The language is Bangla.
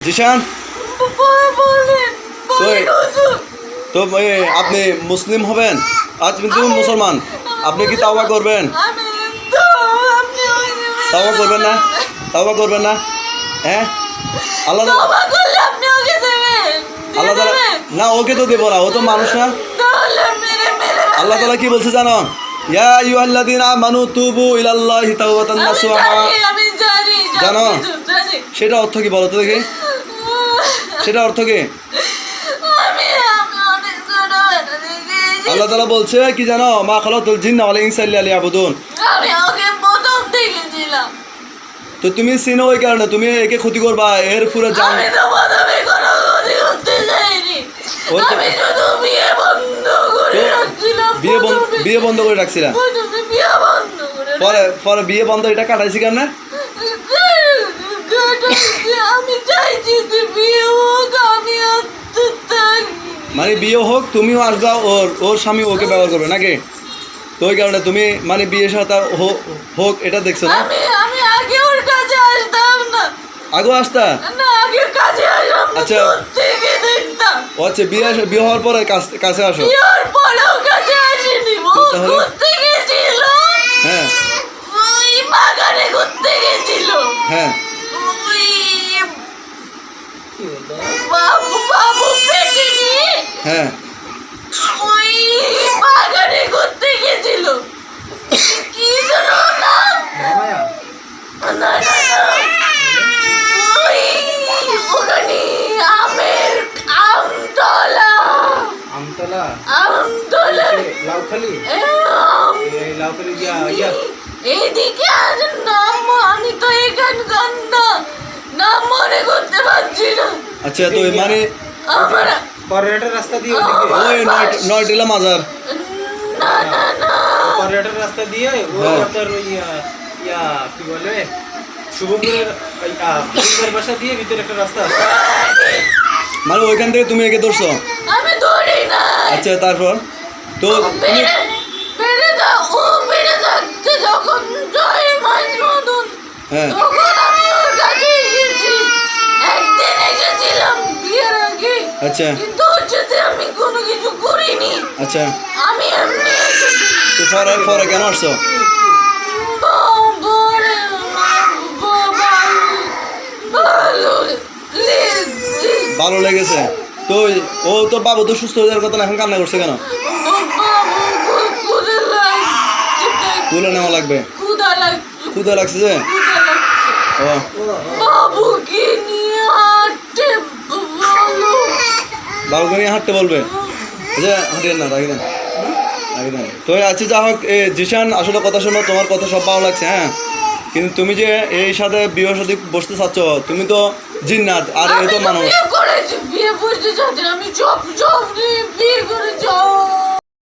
জিশান? তো- আপনি মুসলিম হবেন? আজ কিন্তু মুসলমান। আপনি কি তাওবা করবেন? আমি তো আপনি ওই- তাওবা করবেন না? তাওবা করবেন না? হ্যাঁ? আল্লাহ আল্লাহ দেবেন? না ওকে তো দেবো না ও তো মানুষ না। আল্লাহ তাআলা কি বলছে জানো? ইয়া আইয়ুহাল্লাযীনা আমানু তুবু ইলাল্লাহি তাওবাতান নাসুহা জানো? সেটা অর্থ কি বলো তো দেখি। সেটা অর্থ কি? আল্লাহ তাআলা বলছে কি জানো মা খালাতুল জিন্না ওয়াল ইনসা ইল্লা লিয়াবুদুন। আমি ওকে প্রথম দেখেছিলাম তো তুমি চিনো ওই কারণে তুমি একে ক্ষতি করবা এর পুরো জান কোনো বিয়ে বন্ধ করে রাখছিলাম পরে পরে বিয়ে বন্ধ এটা কাটাইছি রাখছি। আমি চাইছি যে বিয়ে হোক আমি আর মানে বিয়ে হোক তুমিও আসবা ওর ওর স্বামী ওকে ব্যবহার করবে নাকি? তো ওই কারণে তুমি মানে বিয়ে সাথে হোক এটা দেখছ না? আমি আগে ওর কাছে আসতাম না। আগেও আসতা? না আগে কাছে আসতাম আচ্ছা। থেকে দেখতাম। ও আচ্ছা বিয়ে বিয়ে হওয়ার পরে কাছ- কাছে আসো। বিয়ের পরেও কাছে আসেনি ও তাহলে? ঘুরতে গেছিল হ্যাঁ ওই বাগানে ঘুরতে গেছিল হ্যাঁ ওই বাবু বাবু পেটে নিয়ে হ্যাঁ। ওই বাগানে ঘুরতে গেছিল কি যেন নাম? না না না। ওই ওখানে আমের আমতলা। আমতলা? আমতলা। লাউখালি? আম, এই লাউখালি ইয়া এইদিকে আসেন নাম আমি তো এখানকার না। নাম মনে করতে পারছি না। আচ্ছা তো মানে কর্নাটের রাস্তা দিয়ে ওই নয় নয় টিলা মাজার। না না না। কর্নাটের রাস্তা দিয়ে ওই হ্যাঁ। আপনার ওই ইয়া কি বলে? বাসা দিয়ে ভিতরে একটা রাস্তা আছে। মানে ওইখান থেকে তুমি একে ধরছো? আমি ধরি না আচ্ছা তারপর? তো তুমি ও যখন জয় হ্যাঁ তখন আমি ওর কাছে এসেছি একদিন এসেছিলাম বিয়ের আগে আচ্ছা। কিন্তু ওর আমি কোনো কিছু করিনি আচ্ছা। আমি এমনি তো পরে পরে কেন আসছো? ভালো লেগেছে। তো ও তো বাবু তো সুস্থ হয়ে যাওয়ার কথা না, এখন কান্না করছে কেন? বাবু, তুলে নেওয়া লাগবে। ক্ষুদা লাগছে। যে? ও। বাবুকে নিয়ে বাবুকে নিয়ে হাঁটতে বলবে। যে হাঁটিয়ে না রাখি না রাখি না তো আচ্ছা যা হোক জিশান আসলে কথা শোনো তোমার কথা সব ভালো লাগছে হ্যাঁ? কিন্তু তুমি যে এই সাথে বিয়ের সাথে বসতে চাচ্ছ তুমি তো জিন্নাত আর এই তো মানুষ। বিয়ে করেছি বিয়ে করতে চাচ্ছি আমি সব সব নিয়ে বিয়ে করে যাও